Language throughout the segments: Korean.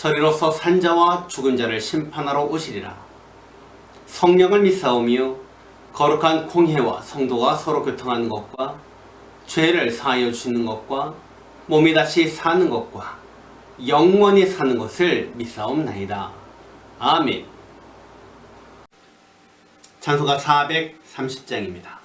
저리로서 산자와 죽은 자를 심판하러 오시리라. 성령을 믿사오며 거룩한 공회와 성도가 서로 교통하는 것과 죄를 사하여 주시는 것과 몸이 다시 사는 것과 영원히 사는 것을 믿사옵나이다. 아멘. 찬소가 430장입니다.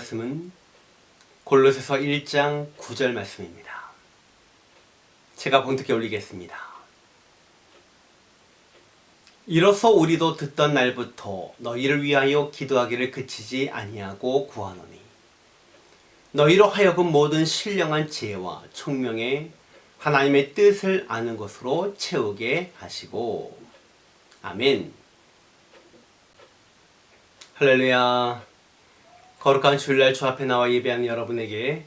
말씀은 골로새서 1장 9절 말씀입니다. 제가 본특에 올리겠습니다. 이로써 우리도 듣던 날부터 너희를 위하여 기도하기를 그치지 아니하고 구하노니 너희로 하여금 모든 신령한 지혜와 총명에 하나님의 뜻을 아는 것으로 채우게 하시고 아멘. 할렐루야. 거룩한 주일날 주 앞에 나와 예배하는 여러분에게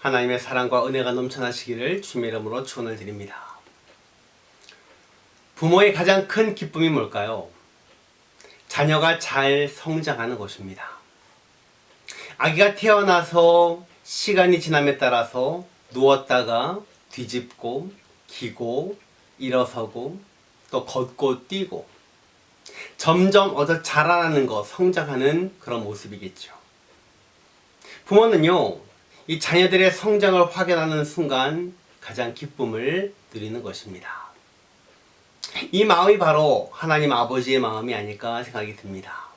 하나님의 사랑과 은혜가 넘쳐나시기를 주님의 이름으로 축원을 드립니다. 부모의 가장 큰 기쁨이 뭘까요? 자녀가 잘 성장하는 것입니다. 아기가 태어나서 시간이 지남에 따라서 누웠다가 뒤집고 기고 일어서고 또 걷고 뛰고 점점 어서 자라나는 것, 성장하는 그런 모습이겠죠. 부모는요, 이 자녀들의 성장을 확인하는 순간 가장 기쁨을 누리는 것입니다. 이 마음이 바로 하나님 아버지의 마음이 아닐까 생각이 듭니다.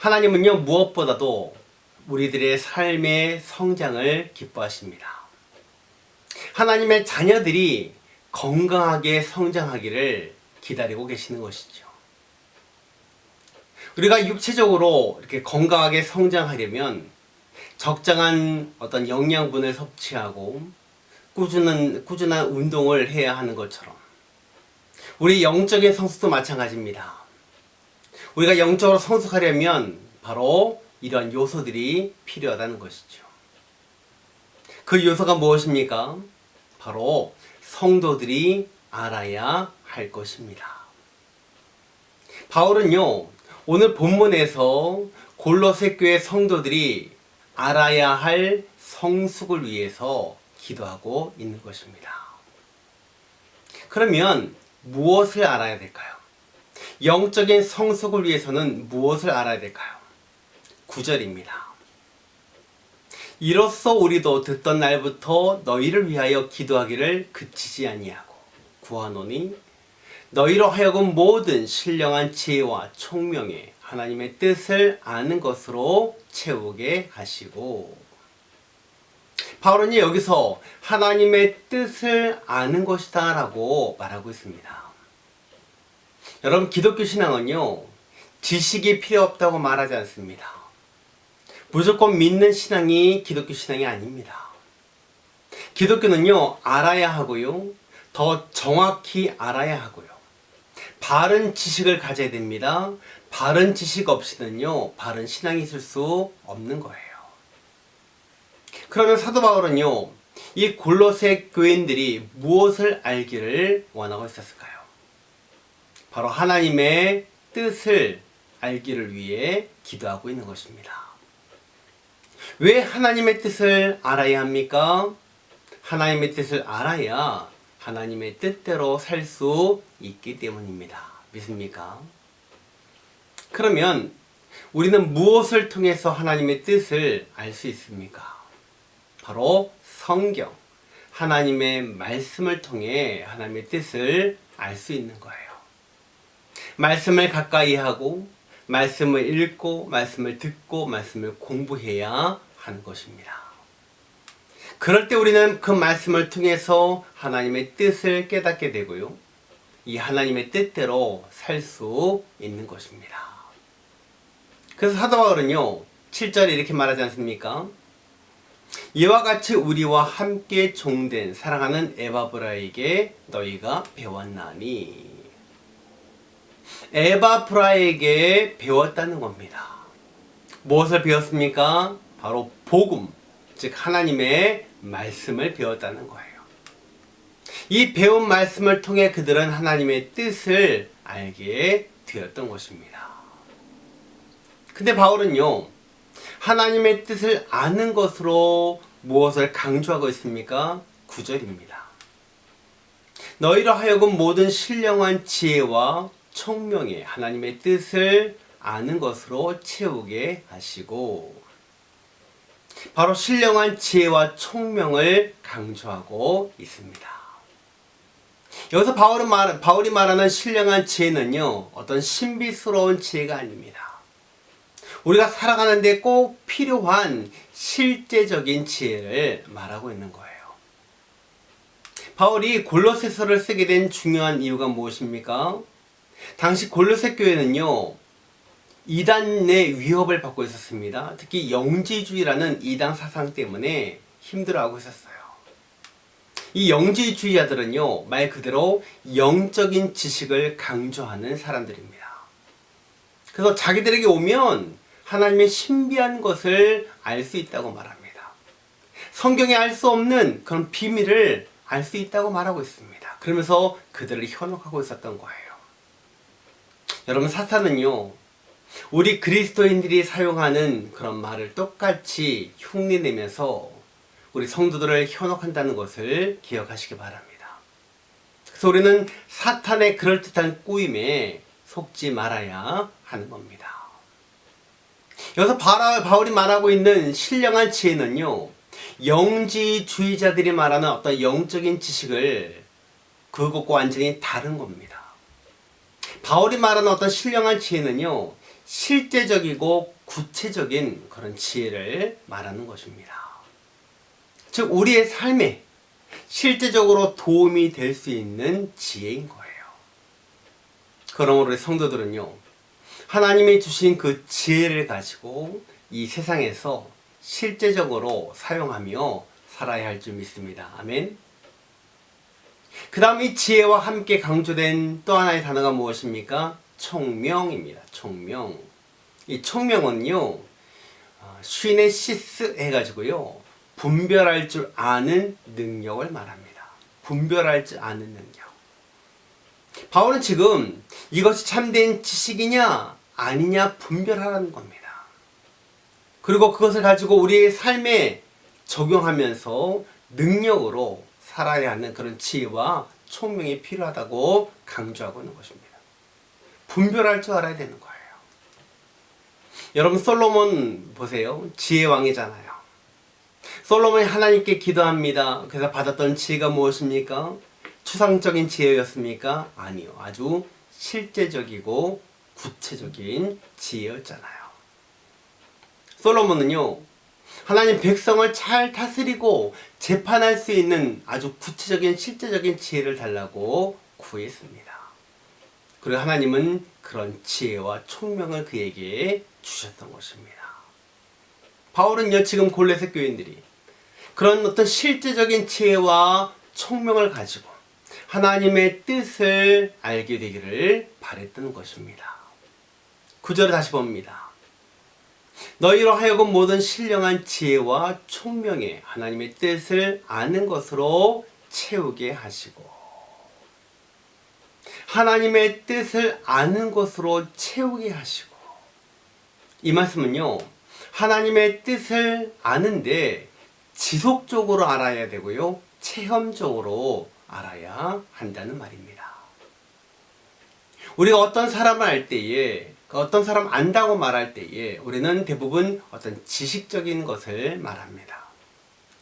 하나님은요, 무엇보다도 우리들의 삶의 성장을 기뻐하십니다. 하나님의 자녀들이 건강하게 성장하기를 기다리고 계시는 것이죠. 우리가 육체적으로 이렇게 건강하게 성장하려면 적당한 어떤 영양분을 섭취하고 꾸준한 꾸준한 운동을 해야 하는 것처럼 우리 영적인 성숙도 마찬가지입니다. 우리가 영적으로 성숙하려면 바로 이러한 요소들이 필요하다는 것이죠. 그 요소가 무엇입니까? 바로 성도들이 알아야 할 것입니다. 바울은요, 오늘 본문에서 골로새 교회 성도들이 알아야 할 성숙을 위해서 기도하고 있는 것입니다. 그러면 무엇을 알아야 될까요? 영적인 성숙을 위해서는 무엇을 알아야 될까요? 9절입니다. 이로써 우리도 듣던 날부터 너희를 위하여 기도하기를 그치지 아니하고 구하노니 너희로 하여금 모든 신령한 지혜와 총명에 하나님의 뜻을 아는 것으로 채우게 하시고 바울은 여기서 하나님의 뜻을 아는 것이다 라고 말하고 있습니다. 여러분 기독교 신앙은요 지식이 필요 없다고 말하지 않습니다. 무조건 믿는 신앙이 기독교 신앙이 아닙니다. 기독교는요 알아야 하고요 더 정확히 알아야 하고요 바른 지식을 가져야 됩니다. 바른 지식 없이는요 바른 신앙이 있을 수 없는 거예요. 그러면 사도 바울은요 이 골로새 교인들이 무엇을 알기를 원하고 있었을까요? 바로 하나님의 뜻을 알기를 위해 기도하고 있는 것입니다. 왜 하나님의 뜻을 알아야 합니까? 하나님의 뜻을 알아야 하나님의 뜻대로 살 수 있기 때문입니다. 믿습니까? 그러면 우리는 무엇을 통해서 하나님의 뜻을 알 수 있습니까? 바로 성경, 하나님의 말씀을 통해 하나님의 뜻을 알 수 있는 거예요. 말씀을 가까이 하고, 말씀을 읽고, 말씀을 듣고, 말씀을 공부해야 하는 것입니다. 그럴 때 우리는 그 말씀을 통해서 하나님의 뜻을 깨닫게 되고요. 이 하나님의 뜻대로 살 수 있는 것입니다. 그래서 사도 바울은요, 7절에 이렇게 말하지 않습니까? 이와 같이 우리와 함께 종된 사랑하는 에바브라에게 너희가 배웠나니 에바브라에게 배웠다는 겁니다. 무엇을 배웠습니까? 바로 복음, 즉 하나님의 말씀을 배웠다는 거예요. 이 배운 말씀을 통해 그들은 하나님의 뜻을 알게 되었던 것입니다. 근데 바울은요, 하나님의 뜻을 아는 것으로 무엇을 강조하고 있습니까? 9절입니다. 너희로 하여금 모든 신령한 지혜와 총명에 하나님의 뜻을 아는 것으로 채우게 하시고 바로 신령한 지혜와 총명을 강조하고 있습니다. 여기서 바울은 말, 바울이 말하는 신령한 지혜는요, 어떤 신비스러운 지혜가 아닙니다. 우리가 살아가는데 꼭 필요한 실제적인 지혜를 말하고 있는 거예요. 바울이 골로새서를 쓰게 된 중요한 이유가 무엇입니까? 당시 골로새 교회는요, 이단의 위협을 받고 있었습니다. 특히 영지주의라는 이단 사상 때문에 힘들어하고 있었어요. 이 영지주의자들은요, 말 그대로 영적인 지식을 강조하는 사람들입니다. 그래서 자기들에게 오면 하나님의 신비한 것을 알 수 있다고 말합니다. 성경에 알 수 없는 그런 비밀을 알 수 있다고 말하고 있습니다. 그러면서 그들을 현혹하고 있었던 거예요. 여러분, 사탄은요, 우리 그리스도인들이 사용하는 그런 말을 똑같이 흉내내면서 우리 성도들을 현혹한다는 것을 기억하시기 바랍니다. 그래서 우리는 사탄의 그럴듯한 꼬임에 속지 말아야 하는 겁니다. 여기서 바울이 말하고 있는 신령한 지혜는요, 영지주의자들이 말하는 어떤 영적인 지식을 그것과 완전히 다른 겁니다. 바울이 말하는 어떤 신령한 지혜는요, 실제적이고 구체적인 그런 지혜를 말하는 것입니다. 즉, 우리의 삶에 실제적으로 도움이 될 수 있는 지혜인 거예요. 그러므로 성도들은요, 하나님이 주신 그 지혜를 가지고 이 세상에서 실제적으로 사용하며 살아야 할 줄 믿습니다. 아멘. 그 다음 이 지혜와 함께 강조된 또 하나의 단어가 무엇입니까? 총명입니다. 총명. 이 총명은요, 어, 쉬네시스 해가지고요, 분별할 줄 아는 능력을 말합니다. 분별할 줄 아는 능력. 바울은 지금 이것이 참된 지식이냐, 아니냐 분별하라는 겁니다. 그리고 그것을 가지고 우리의 삶에 적용하면서 능력으로 살아야 하는 그런 지혜와 총명이 필요하다고 강조하고 있는 것입니다. 분별할 줄 알아야 되는 거예요. 여러분 솔로몬 보세요. 지혜 왕이잖아요. 솔로몬이 하나님께 기도합니다. 그래서 받았던 지혜가 무엇입니까? 추상적인 지혜였습니까? 아니요. 아주 실제적이고 구체적인 지혜였잖아요. 솔로몬은요. 하나님 백성을 잘 다스리고 재판할 수 있는 아주 구체적인 실제적인 지혜를 달라고 구했습니다. 그리고 하나님은 그런 지혜와 총명을 그에게 주셨던 것입니다. 바울은요 지금 골레셋 교인들이 그런 어떤 실제적인 지혜와 총명을 가지고 하나님의 뜻을 알게 되기를 바랬던 것입니다. 구절을 다시 봅니다. 너희로 하여금 모든 신령한 지혜와 총명에 하나님의 뜻을 아는 것으로 채우게 하시고 하나님의 뜻을 아는 것으로 채우게 하시고 이 말씀은요 하나님의 뜻을 아는데 지속적으로 알아야 되고요 체험적으로 알아야 한다는 말입니다. 우리가 어떤 사람을 알 때에 그 어떤 사람 안다고 말할 때에 우리는 대부분 어떤 지식적인 것을 말합니다.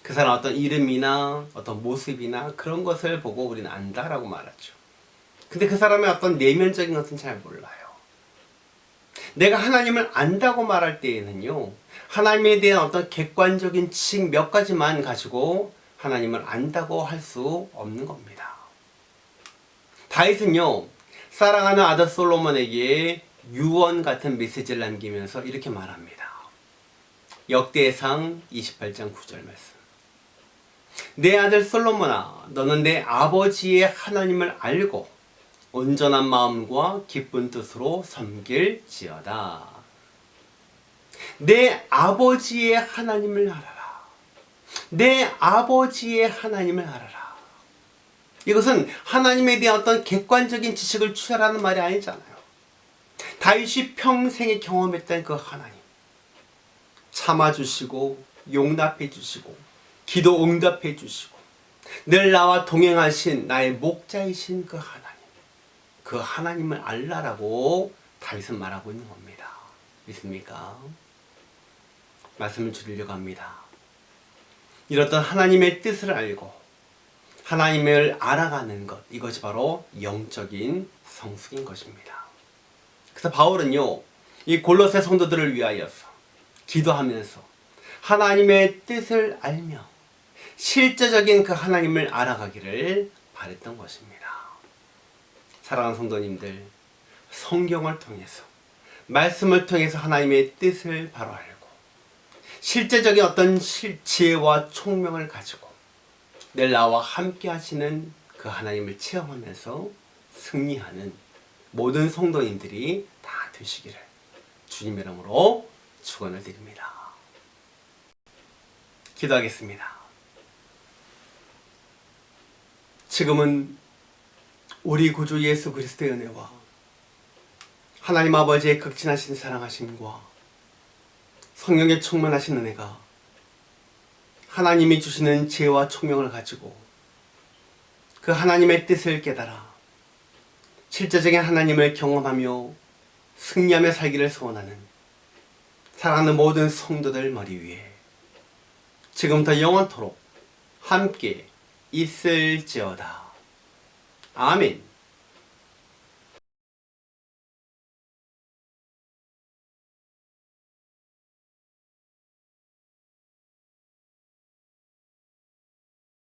그 사람 어떤 이름이나 어떤 모습이나 그런 것을 보고 우리는 안다라고 말하죠. 근데 그 사람의 어떤 내면적인 것은 잘 몰라요. 내가 하나님을 안다고 말할 때에는요, 하나님에 대한 어떤 객관적인 지식 몇 가지만 가지고 하나님을 안다고 할 수 없는 겁니다. 다윗은요, 사랑하는 아들 솔로몬에게 유언 같은 메시지를 남기면서 이렇게 말합니다. 역대상 28장 9절 말씀. 내 아들 솔로몬아, 너는 내 아버지의 하나님을 알고 온전한 마음과 기쁜 뜻으로 섬길지어다. 내 아버지의 하나님을 알아라. 내 아버지의 하나님을 알아라. 이것은 하나님에 대한 어떤 객관적인 지식을 취하라는 말이 아니잖아요. 다윗이 평생에 경험했던 그 하나님 참아주시고 용납해 주시고 기도 응답해 주시고 늘 나와 동행하신 나의 목자이신 그 하나님 그 하나님을 알라라고 다윗은 말하고 있는 겁니다. 믿습니까? 말씀을 드리려고 합니다. 이렇던 하나님의 뜻을 알고 하나님을 알아가는 것 이것이 바로 영적인 성숙인 것입니다. 그래서 바울은요, 이 골로새 성도들을 위하여서 기도하면서 하나님의 뜻을 알며 실제적인 그 하나님을 알아가기를 바랬던 것입니다. 사랑하는 성도님들, 성경을 통해서 말씀을 통해서 하나님의 뜻을 바로 알고 실제적인 어떤 실, 지혜와 총명을 가지고 늘 나와 함께 하시는 그 하나님을 체험하면서 승리하는 모든 성도인들이 다 되시기를 주님의 이름으로 축원을 드립니다. 기도하겠습니다. 지금은 우리 구주 예수 그리스도의 은혜와 하나님 아버지의 극진하신 사랑하심과 성령의 충만하신 은혜가 하나님이 주시는 지혜와 총명을 가지고 그 하나님의 뜻을 깨달아 실제적인 하나님을 경험하며 승리하며 살기를 소원하는 사랑하는 모든 성도들 머리 위에 지금부터 영원토록 함께 있을지어다. 아멘.